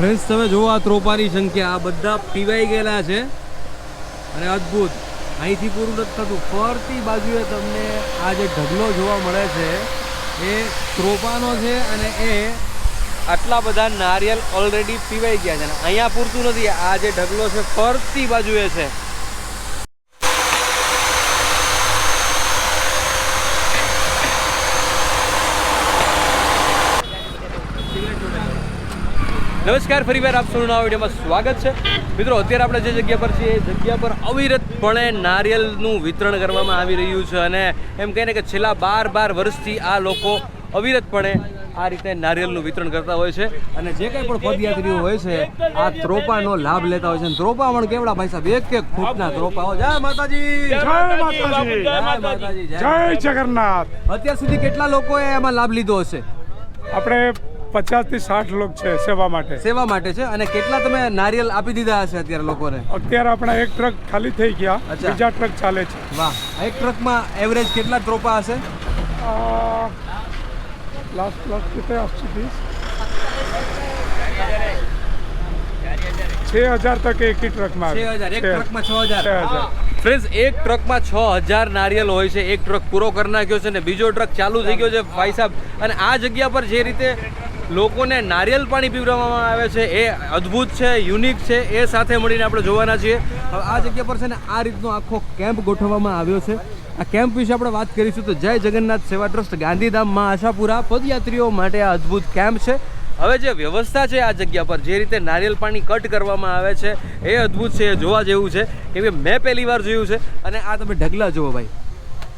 Friends, તમે જુઓ આ ત્રોપાની સંખ્યા. આ બધા પીવાઈ ગયેલા છે. અને અદ્ભુત. અહીંથી પૂરું નથી થતું. ફરતી બાજુએ તમને આ જે ઢગલો જોવા મળે છે, એ ત્રોપાનો છે અને એ આટલા બધા નારિયેલ ઓલરેડી પીવાઈ ગયા છે. અને અહીંયા પૂરતું નથી. આ જે ઢગલો છે, ફરતી બાજુએ છે. નમસ્કાર ફરીવાર આપ સૌનું નવા વિડીયોમાં સ્વાગત છે. મિત્રો અત્યારે આપણે જે જગ્યા પર છીએ એ જગ્યા પર અવિરતપણે નારિયેલનું વિતરણ કરવામાં આવી રહ્યું છે અને એમ કહીને કે છેલ્લા બાર બાર વર્ષથી આ લોકો અવિરતપણે આ રીતે નારિયેલનું વિતરણ કરતા હોય છે અને જે કંઈ પણ પદયાત્રીઓ હોય છે આ ત્રોપાનો લાભ લેતા હોય છે. અને ત્રોપા પણ કેવડા ભાઈ સાહેબ? એક એક ફૂટના ત્રોપા. હોય જય માતાજી! જય માતાજી! જય માતાજી! જય જગન્નાથ! અત્યાર સુધી કેટલા લોકોએ એમાં લાભ લીધો હશે? આપણે પચાસથી સાઠ લોકો છે સેવા માટે. સેવા માટે છે? અને કેટલા તમે નારિયેલ આપી દીધા હશે અત્યારે લોકોને? અત્યારે આપણા એક ટ્રક ખાલી થઈ ગયા બીજા ટ્રક ચાલે છે. વાહ. એક ટ્રકમાં એવરેજ કેટલા ટ્રોપા હશે? લાસ્ટ લાસ્ટ કેટલા આવશે પ્લીઝ હજાર તક એક ટ્રકમાં છ હજાર. એક ટ્રકમાં છ હજાર. ફ્રેન્ડ્સ એક ટ્રકમાં છ હજાર નારિયેલ હોય છે એક ટ્રક પૂરો કરી નાખ્યો છે ને બીજો ટ્રક ચાલુ થઈ ગયો છે ભાઈ સાહેબ અને આ જગ્યા પર જે રીતે લોકોને નારિયેલ પાણી પીવડાવવામાં આવે છે, એ અદ્ભુત છે, યુનિક છે, એ સાથે મળીને આપણે જોવાના છીએ. હવે આ જગ્યા પર છે ને આ રીતનો આખો કેમ્પ ગોઠવવામાં આવ્યો છે. આ કેમ્પ વિશે આપણે વાત કરીશું તો જય જગન્નાથ સેવા ટ્રસ્ટ ગાંધીધામમાં આશાપુરા પદયાત્રીઓ માટે આ અદ્ભુત કેમ્પ છે. હવે જે વ્યવસ્થા છે આ જગ્યા પર, જે રીતે નારિયેલ પાણી કટ કરવામાં આવે છે, એ અદ્ભુત છે, એ જોવા જેવું છે. કેમ કે મેં પહેલી વાર જોયું છે અને આ તમે ઢગલા જુઓ ભાઈ.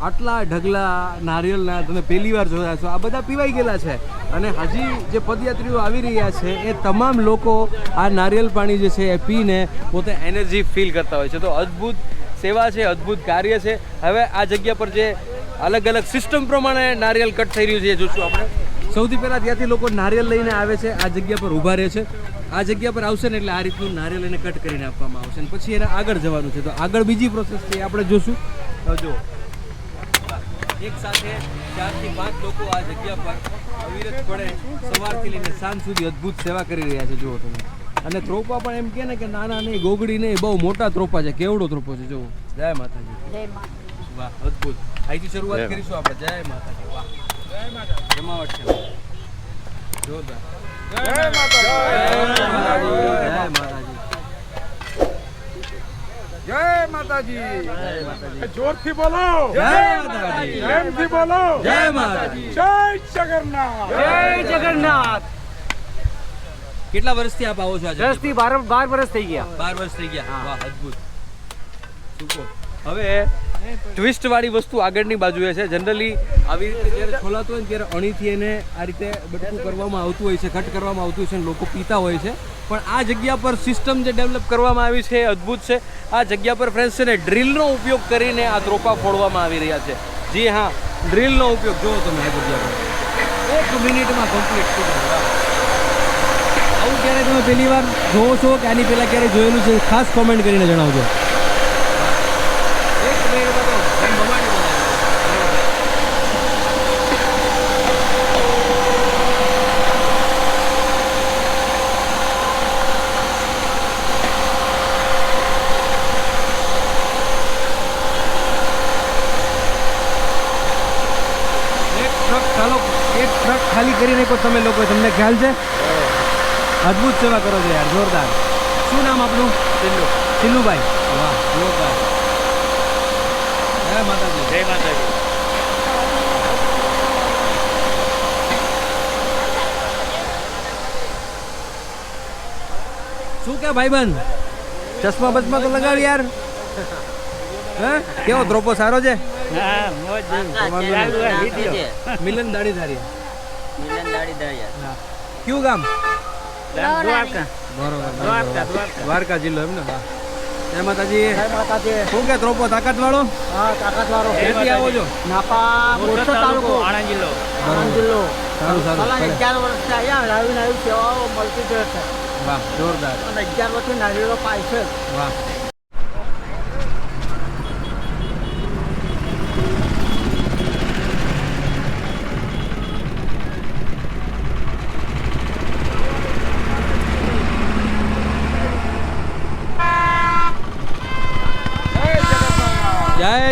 આટલા ઢગલા નારિયેલના તમે પહેલી વાર જોયા છો. આ બધા પીવાઈ ગયેલા છે. અને હજી જે પદયાત્રીઓ આવી રહ્યા છે, એ તમામ લોકો આ નારિયેલ પાણી જે છે, એ પીને પોતે એનર્જી ફીલ કરતા હોય છે. તો અદ્ભુત સેવા છે, અદ્ભુત કાર્ય છે. હવે આ જગ્યા પર જે અલગ અલગ સિસ્ટમ પ્રમાણે નારિયેલ કટ થઈ રહ્યું છે, એ જોશું આપણે. સૌથી પહેલાં ત્યાંથી લોકો નારિયેલ લઈને આવે છે, આ જગ્યા પર ઊભા રહે છે. આ જગ્યા પર આવશે ને એટલે આ રીતનું નારિયેલ એને કટ કરીને આપવામાં આવશે. અને પછી એને આગળ જવાનું છે. તો આગળ બીજી પ્રોસેસ છે આપણે જોશું. જો એક સાથે ચારથી પાંચ લોકો આ જગ્યા પર અવિરતપણે સવારથી લઈને સાંજ સુધી અદ્ભુત સેવા કરી રહ્યા છે જુઓ તમે. અને ત્રોપા પણ એમ કે ને કે નાના નહીં ગોગડી નહીં બહુ મોટા ત્રોપા છે કેવડો ત્રોપો છે જુઓ. જય માતાજી. વાહ અદ્ભુત. અહીંથી શરૂઆત કરીશું આપણે. જય માતાજી વાહ. જય માતા જમાવટ છે. જોરદાર. જય માતાજી. જય માતાજી. જય માતાજી. જય માતાજી. જોરથી બોલો. જય માતાજી બોલો. જય માતાજી. જય જગન્નાથ. જય જગન્નાથ. કેટલા વર્ષથી આપ આવો છો આજે? દસથી બાર બાર વર્ષ થઈ ગયા. બાર વર્ષ થઈ ગયા. વાહ અદભુત. હવે ટ્વિસ્ટ વાળી વસ્તુ આગળની બાજુએ છે. જનરલી આવી રીતે જ્યારે ખોલાતું હોય ને ત્યારે અણીથી એને આ રીતે બટકું કરવામાં આવતું હોય છે કટ કરવામાં આવતું હોય છે લોકો પીતા હોય છે. પણ આ જગ્યા પર સિસ્ટમ જે ડેવલપ કરવામાં આવી છે એ અદ્ભુત છે. આ જગ્યા પર ફ્રેન્ડ્સ છે ને ડ્રિલનો ઉપયોગ કરીને આ ત્રોપા ફોડવામાં આવી રહ્યા છે. જી હા, ડ્રિલનો ઉપયોગ જોવો તમે પર એક મિનિટમાં કમ્પ્લીટ આવું ક્યારે તમે પહેલી વાર જોવો છો કે આની પહેલાં ક્યારે જોયેલું છે? ખાસ કોમેન્ટ કરીને જણાવજો. એક મિનિટમાં તો ધમ ધમાટી બનાવી. એક ટ્રક ચાલો એક ટ્રક ખાલી કરી નાખો તમે લોકો તમને ખ્યાલ છે. અદ્ભુત સેવા કરો છો યાર જોરદાર. શું નામ આપણું સિલ્લુ સિલ્લુભાઈ વાહ જોરદાર. જય માતાજી. જય માતાજી. શું કે ભાઈબંધ? ચશ્મા બચમા તો લગાવ યાર. હે? કેવો દ્રોપો સારો છે? હા મોજ. મિલન દાડી દયા હા. કયું ગામ? દ્વારકા. બરોબર દ્વારકા દ્વારકા. દ્વારકા જિલ્લો એમ ને? જય માતાજી. માતાજી. શું કે ત્રોપો તાકાત વાળો હા તાકાત વાળો ખેતી આવો છો? નાપા મોરસો તાલુકો આણંદ જિલ્લો. આણંદ જિલ્લો. સારું સારું. સાલા અગિયાર વર્ષથી અહીંયા નવી નવી સેવાઓ મળતી છે વાહ જોરદાર. અને અગિયાર વર્ષથી નારીઓ પાય છે વાહ.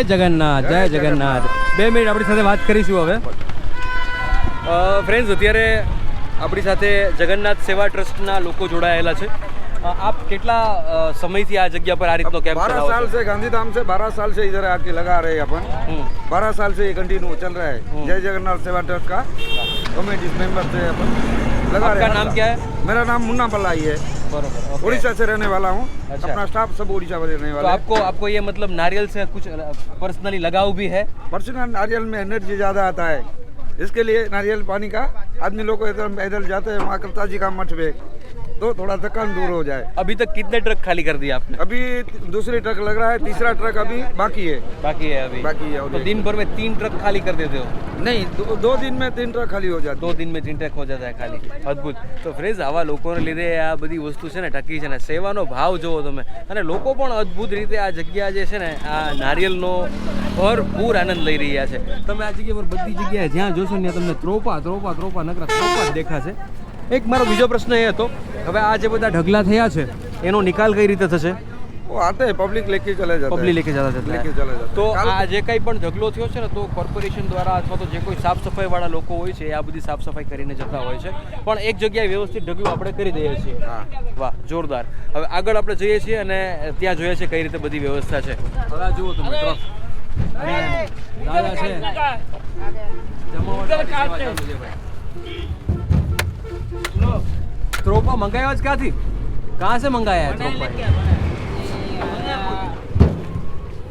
જય જગન્નાથ જય જગન્નાથ બે મિનિટ આપણી સાથે વાત કરીશું હવે ફ્રેન્ડ્સ અત્યારે આપણી સાથે જગન્નાથ સેવા ટ્રસ્ટના લોકો જોડાયેલા છે અ, આપ કેટલા અ, સમયથી આ જગ્યા પર આ રીતનો કેમ્પ बारह ચલાવો साल છો से गांधीधाम से बारह साल से इधर आके लगा रहे हैं अपन हम्म, बारह साल से ये कंटिन्यू चल रहा हम्म। है जय जगन्नाथ सेवा ट्रस्ट का कमेटी मेंबर से अपन लगा रहे आपका हैं नाम क्या है मेरा नाम मुन्ना पल्लाई है बरोबर उड़ीसा से रहने वाला हूँ। अच्छा। अपना स्टाफ सब उड़ीसा में रहने वाला तो आपको आपको ये मतलब नारियल से कुछ पर्सनली लगाव भी है? पर्सनल नारियल में एनर्जी ज़्यादा आता है। इसके लिए नारियल पानी का आदमी लोग इधर पैदल जाते हैं माँ कविता जी का मठ पे। तो थोड़ा थकान दूर हो जाए अभी तक कितने ट्रक खाली कर दिए आपने अभी दूसरी ट्रक लग रहा है तीसरा ट्रक अभी बाकी है बाकी है अभी बाकी है और तो एक। दिन भर में तीन ट्रक खाली कर देते हो नहीं दो, दो दिन में तीन ट्रक खाली हो जाती દો દિન મેં ચિંતા ખો જતા ખાલી અદ્ભુત તો ફ્રેન્ડ્સ આવા લોકોને લીધે આ બધી વસ્તુ છે ને ટકી છે ને સેવાનો ભાવ જોવો તમે અને લોકો પણ અદ્ભુત રીતે આ જગ્યા જે છે ને આ નારિયેલનો ભરપૂર આનંદ લઈ રહ્યા છે તમે આ જગ્યા પર બધી જગ્યાએ જ્યાં જોશો ને ત્યાં તમને ત્રોપા ત્રોપા ત્રોપા નકરા ત્રોપા જ દેખાશે એક મારો બીજો પ્રશ્ન એ હતો હવે આ જે બધા ઢગલા થયા છે એનો નિકાલ કઈ રીતે થશે? આતે પબ્લિક લેકે ચાલે જતા પબ્લિક લેકે જતા હતા લેકે ચલે જતા તો આ જે કંઈ પણ ઢગલો થયો છે ને તો કોર્પોરેશન દ્વારા અથવા તો જે કોઈ સાફ સફાઈ વાળા લોકો હોય છે આ બધી સાફ સફાઈ કરીને જતા હોય છે. પણ એક જગ્યાએ વ્યવસ્થિત ઢગલો આપણે કરી દઈએ છીએ. વાહ જોરદાર. હવે આગળ આપણે જઈએ છીએ અને ત્યાં જોઈએ છીએ કઈ રીતે બધી વ્યવસ્થા છે. હવે જુઓ તમે મિત્રો. દાદા છે. જમાવટ સેવા ચાલુ છે ભાઈ. ત્રોપા મંગાવ્યા જ ક્યાંથી कहाँ से मंगाया है त्रोपा ये?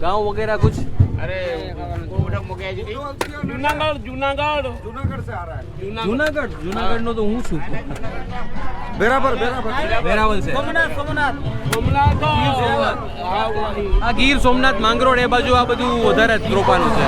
गाँव वगैरह कुछ જુનાગઢ જુનાગઢ जूनागढ़ से आ रहा है જુનાગઢ જુનાગઢ નો તો હું છું बेराबर बेराबर વેરાવલ છે સોમનાથ સોમનાથ આ ગીર સોમનાથ માંગરોળ એ બાજુ આ બધું વધારે ત્રોપાનું છે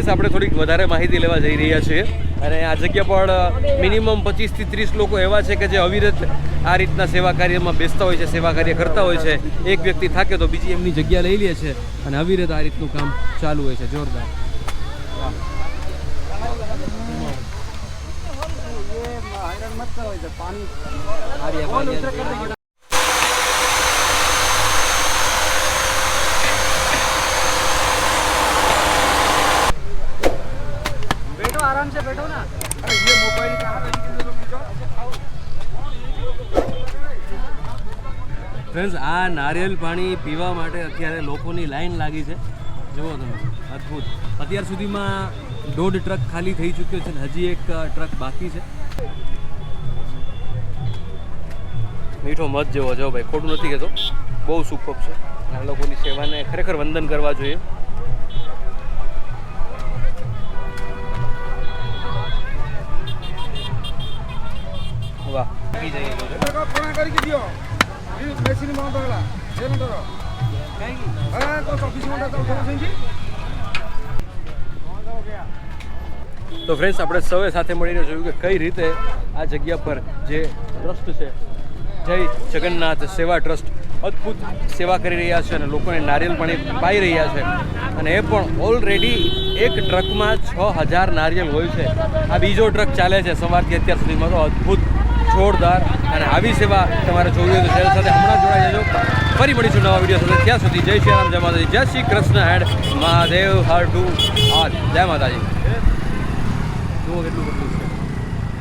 ફ્રેશ આપણે થોડીક વધારે માહિતી લેવા જઈ રહ્યા છીએ. અને આ જગ્યા પર મિનિમમ પચીસથી ત્રીસ લોકો એવા છે કે જે અવિરત આ રીતના સેવા કાર્યમાં બેસતા હોય છે સેવા કાર્ય કરતા હોય છે. એક વ્યક્તિ થાકે તો બીજી એમની જગ્યા લઈ લે છે અને અવિરત આ રીતનું કામ ચાલુ હોય છે. જોરદાર. વાહ. ફ્રેન્ડ્સ, આ નારિયેલ પાણી પીવા માટે અત્યારે લોકોની લાઈન લાગી છે. જુઓ તમે, અદ્ભુત. અત્યાર સુધીમાં દોઢ ટ્રક ખાલી થઈ ચૂક્યો છે ને હજી એક ટ્રક બાકી છે. મીઠો મત જેવો જો ભાઈ, ખોટું નથી કહેતો. બહુ સુપર છે. આ લોકોની સેવાને ખરેખર વંદન કરવા જોઈએ. વાહ. ನೀವು ಬೇಸಿನ ಬಾగుಂಟಾಗಲ್ಲ ఏమంటారు તો ફ્રેન્ડ્સ આપણે સૌએ સાથે મળીને જોયું કે કઈ રીતે આ જગ્યા પર જે ટ્રસ્ટ છે, જય જગન્નાથ સેવા ટ્રસ્ટ અદ્ભુત સેવા કરી રહ્યા છે અને લોકોને નારિયેલ પાણી પાઈ રહ્યા છે. અને એ પણ ઓલરેડી એક ટ્રકમાં છ હજાર નારિયેલ હોય છે. આ બીજો ટ્રક ચાલે છે સવારથી અત્યાર સુધીમાં તો અદ્ભુત, જોરદાર અને આવી સેવા તમારે જોવી હોય તો ચેનલ સાથે હમણાં જોડાઈ જજો. ફરી મળીશું નવા વીડિયો સાથે. ત્યાં સુધી જય શ્રી રામ, જય માતાજી. જય શ્રી કૃષ્ણ હેડ. મહાદેવ હર ટુ ઓલ જય માતાજી. જુઓ કેટલું